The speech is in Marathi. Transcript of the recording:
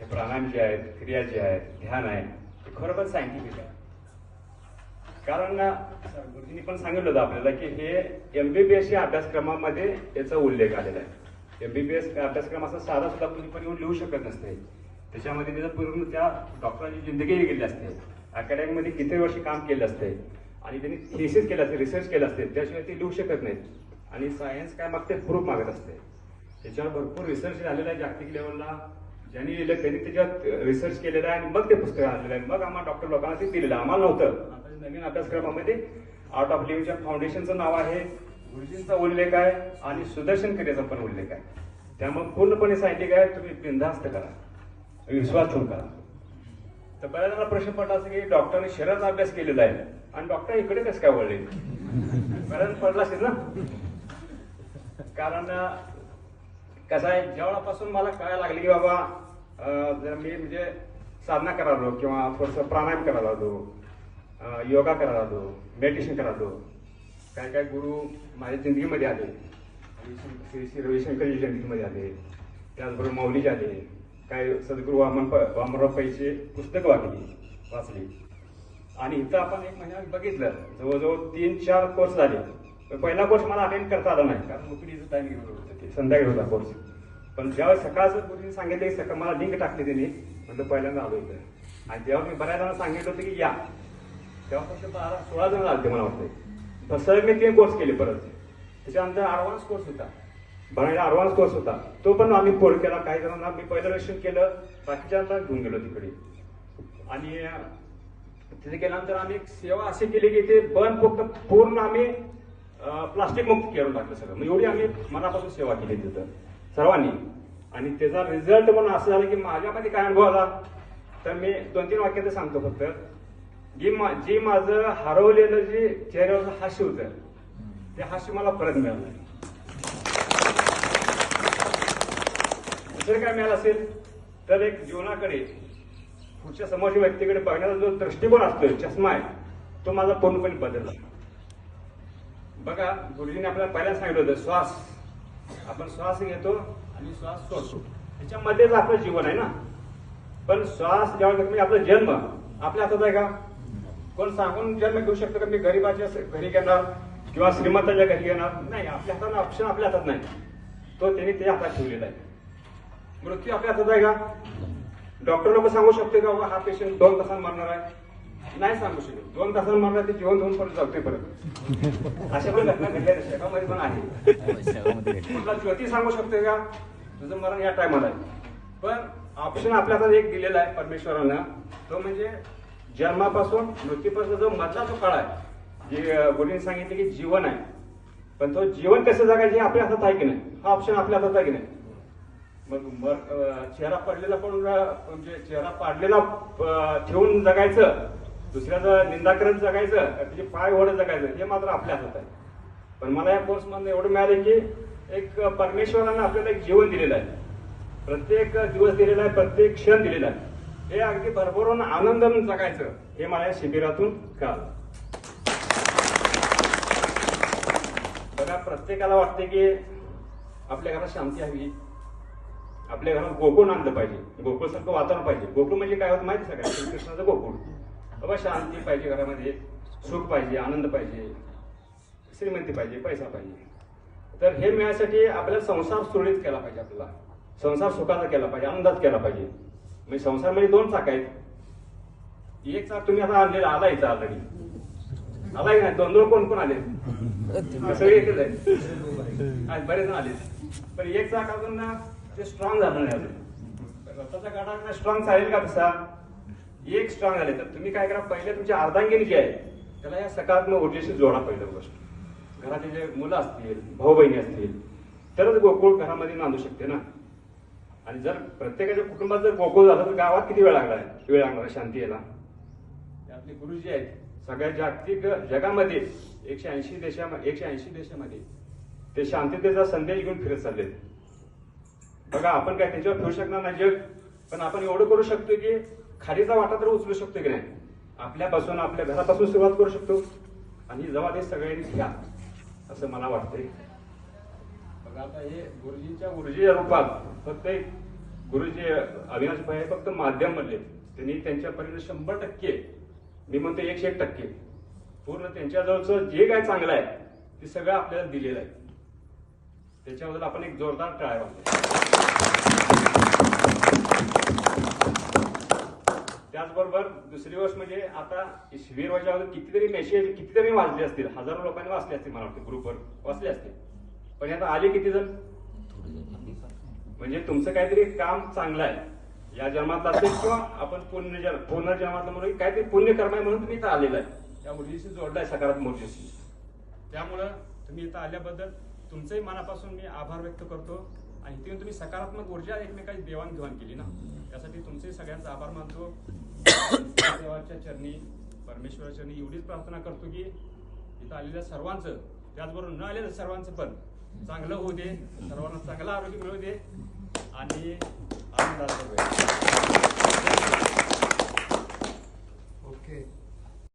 हे प्राणायाम जे आहेत क्रिया जे आहेत ध्यान आहे ते खरोखर सायंटिफिक आहे. कारण ना गुरुजींनी पण सांगितलं होतं आपल्याला की हे एम बी बी या अभ्यासक्रमामध्ये याचा उल्लेख आलेला आहे. एमबीबीएस अभ्यासक्रम असा साधा सुद्धा कुणी पण येऊन लिहू शकत नसते. त्याच्यामध्ये त्याचं पूर्ण त्या डॉक्टरांची जिंदगी गेली असते. अकॅडमीमध्ये किती वर्षी काम केलं असते. आणि त्यांनी थेसिस केलं असते रिसर्च केलं असते. त्याशिवाय ते लिहू शकत नाहीत. आणि सायन्स काय मागते? प्रूफ मागत असते. त्याच्यावर भरपूर रिसर्च झालेला आहे जागतिक लेवलला ज्यांनी लिहिलं त्यांनी त्याच्यात रिसर्च केलेला आहे आणि मग ते पुस्तक आलेलं आहे. मग आम्हाला डॉक्टर लोकांना ते दिलेलं आम्हाला नव्हतं. आता नवीन अभ्यासक्रमामध्ये आर्ट ऑफ लिव्हच्या फाउंडेशनचं नाव आहे. गुरुजींचा उल्लेख आहे आणि सुदर्शन क्रियेचा पण उल्लेख आहे. त्यामुळे पूर्णपणे साहित्यिक आहे. तुम्ही बिनधास्त करा. विश्वास ठेवून करा. तर बऱ्याच प्रश्न पडला असं की डॉक्टरने शरीराचा अभ्यास केलेला आहे. आणि डॉक्टर इकडे कसं काय वळले? बऱ्याच पडला असेल ना? कारण कसं आहे जेवढापासून मला कळायला लागले की बाबा जर मी म्हणजे साधना करायला लागलो किंवा थोडंसं प्राणायाम करायला लागलो योगा करायला लागलो मेडिटेशन करायला लागलो काय काय गुरु माझ्या जिंदगीमध्ये आले श्री श्री रविशंकरजी जिंदगीमध्ये आले त्याचबरोबर मौलीजी आले काय सद्गुरू वामन वामनराव पैसे पुस्तकं वाचली वाचली. आणि इथं आपण एक महिना बघितलं जवळजवळ तीन चार कोर्स झाले. पण पहिला कोर्स मला अटेंड करता आला नाही. कारण नोकरीचं टाइम घेऊन होतं. ते संध्याकाळी होता कोर्स पण ज्यावेळेस सकाळचं गुरुजीने सांगितलं की सकाळ मला लिंक टाकली त्यांनी म्हटलं पहिल्यांदा आलो इथं आणि जेव्हा मी बऱ्याच जणांना सांगितलं होतं की या. तेव्हा फक्त बारा सोळा जण आलते मला वाटतं तसं सर मी तीन कोर्स केले परत. त्याच्यानंतर ॲडव्हान्स कोर्स होता. बनायला ॲडव्हान्स कोर्स होता. तो पण आम्ही फोन केला. काही जणांना मी पहिलं रजिस्ट्रेशन केलं. बाकीच्यांना घेऊन गेलो तिकडे. आणि तिथे गेल्यानंतर आम्ही सेवा अशी केली की ते बंद फक्त पूर्ण आम्ही प्लास्टिक मुक्त करून टाकलं सगळं. मग एवढी आम्ही मनापासून सेवा केली तिथं. सर्वांनी. आणि त्याचा रिझल्ट म्हणून असं झालं की माझ्यामध्ये काय अनुभव आला? तर मी दोन तीन वाक्यात सांगतो फक्त. जी मा जी माझं हरवलेलं जे चेहऱ्यावरचं हास्य होतं ते हास्य मला परत मिळालं दुसरं काय मिळालं असेल? तर एक जीवनाकडे पुढच्या समोरच्या व्यक्तीकडे बघण्याचा जो दृष्टिकोन असतोय चष्मा आहे तो माझा पूर्णपणे बदलला. बघा गुरुजीने आपल्याला पहिला सांगितलं होतं श्वास. आपण श्वास घेतो आणि श्वास सोडतो. त्याच्यामध्येच आपलं जीवन आहे ना. पण श्वास जेव्हा म्हणजे आपला जन्म. आपल्या हातात आहे का? कोण सांगून जन्म घेऊ शकतो का? मी गरीबाच्या घरी घेणार किंवा श्रीमंताच्या घरी घेणार? नाही आपल्या हातात ऑप्शन आपल्या हातात नाही. तो त्यांनी ते हातात ठेवलेला आहे. मृत्यू आपल्या हातात आहे का? डॉक्टर लोक सांगू शकते का बाबा हा पेशंट दोन तासांत मरणार आहे. नाही सांगू शकत. दोन तासांत मरणार ते जेवण दोन परत जाते परत. अशा पण घटना घडल्या जगामध्ये पण आहे तुला ज्योती सांगू शकते का? तुझं मरण या टायमाला आहे. पण ऑप्शन आपल्या हातात एक दिलेला आहे परमेश्वरानं. तो म्हणजे जन्मापासून मृत्यूपासून जो मधला जो काळ आहे जे गुरुने सांगितले की जीवन आहे. पण तो जीवन कसं जगायचे हे आपल्या हातात आहे की नाही? हा ऑप्शन आपल्या हातात आहे की नाही? मग मर चेहरा पडलेला पण म्हणजे चेहरा पाडलेला ठेवून जगायचं दुसऱ्याचं निंदा करत जगायचं त्याचे पाय ओढत जगायचं हे मात्र आपल्या हातात आहे. पण मला या कोर्स एवढं मिळालं की एक परमेश्वरानं आपल्याला एक जीवन दिलेलं आहे. प्रत्येक दिवस दिलेला आहे प्रत्येक क्षण दिलेला आहे. हे अगदी भरभरून आनंदानं जगायचं हे मला या शिबिरातून कळालं. बघा प्रत्येकाला वाटते की आपल्या घरात शांती हवी. आपल्या घरात गोकुळ आणलं पाहिजे. गोकुळ सारखं वातावरण पाहिजे. गोकुळ म्हणजे काय होतं माहिती सगळ्या श्रीकृष्णाचं गोकुळ. बाबा शांती पाहिजे घरामध्ये सुख पाहिजे आनंद पाहिजे श्रीमंती पाहिजे पैसा पाहिजे. तर हे मिळण्यासाठी आपल्याला संसार सुरळीत केला पाहिजे आपल्याला संसार सुखाचा केला पाहिजे आनंदात केला पाहिजे. म्हणजे संसार म्हणजे दोन चाक आहेत. एक चाक तुम्ही आता आणलेला आला इथं ऑलरेडी आला की नाही? दोन दोन कोण कोण आले? सगळे एकच आहे बरेच जण आले पण एक चाक अजून ना ते स्ट्रॉंग झालं नाही अजून. रथाचा गाडा स्ट्रॉंग चालेल का तसा? एक स्ट्रॉंग झाले तर तुम्ही काय करा पहिले तुमच्या अर्धांगिनी जी आहे. त्याला या सकारात्मक ऊर्जेशी जोडा पहिलं गोष्ट. घरातले जे मुलं असतील भाऊ बहिणी असतील तरच गोकुळ घरामध्ये नांदू शकते ना. आणि जर प्रत्येकाच्या कुटुंबात जर गोकुळ झालं तर गावात किती वेळ लागला आहे? वेळ लागणार आहे शांती याला आपले गुरुजी आहेत. सगळ्या जागतिक जगामध्ये एकशे ऐंशी देशामध्ये एकशे ऐंशी देशामध्ये ते शांततेचा संदेश घेऊन फिरत चाललेत बघा आपण काय त्याच्यावर फिरू शकणार नाही जग पण आपण एवढं करू शकतो की खालीचा वाटा तर उचलू शकतो की नाही? आपल्यापासून आपल्या घरापासून सुरुवात करू शकतो. आणि ही जबाबदारी सगळ्यांनी घ्या असं मला वाटतंय. बघा आता हे गुरुजींच्या गुरुजीच्या रूपात फक्त एक गुरुजी अविनाश भाई फक्त माध्यम मधले त्यांनी त्यांच्यापर्यंत शंभर टक्के मी म्हणतो एकशे एक टक्के. पूर्ण त्यांच्याजवळचं जे काय चांगलं आहे ते सगळं आपल्याला दिलेलं आहे. त्याच्याबद्दल आपण एक जोरदार टाळ्या वाटतो त्याचबरोबर दुसरी गोष्ट म्हणजे आता शिवीर वर्षामध्ये कितीतरी मेसेज कितीतरी वाचले असतील हजारो लोकांनी वाचले असतील मला वाटतं ग्रुपवर वाचले असतील. पण आता आले किती जण? म्हणजे तुमचं काहीतरी काम चांगलं आहे. या जन्मातलं असेल किंवा आपण पुण्य पुनर्जन्मातलं म्हणून काहीतरी पुण्यकर्म आहे म्हणून तुम्ही इथं आलेलं आहे. या मुलीशी जोडलाय सकारात्मक मुलीशी त्यामुळं तुम्ही इथं आल्याबद्दल तुमचंही मनापासून मी आभार व्यक्त करतो. आणि तिथून तुम्ही सकारात्मक ऊर्जा एकमेकांची देवाणघेवाण केली ना. त्यासाठी तुमचे सगळ्यांचा आभार मानतो. देवाच्या चरणी परमेश्वराच्या चरणी एवढीच प्रार्थना करतो की इथं आलेल्या सर्वांचं त्याचबरोबर न आलेल्या सर्वांचं पण चांगलं होऊ दे सर्वांना चांगलं आरोग्य मिळू दे आणि आनंदाचं ओके.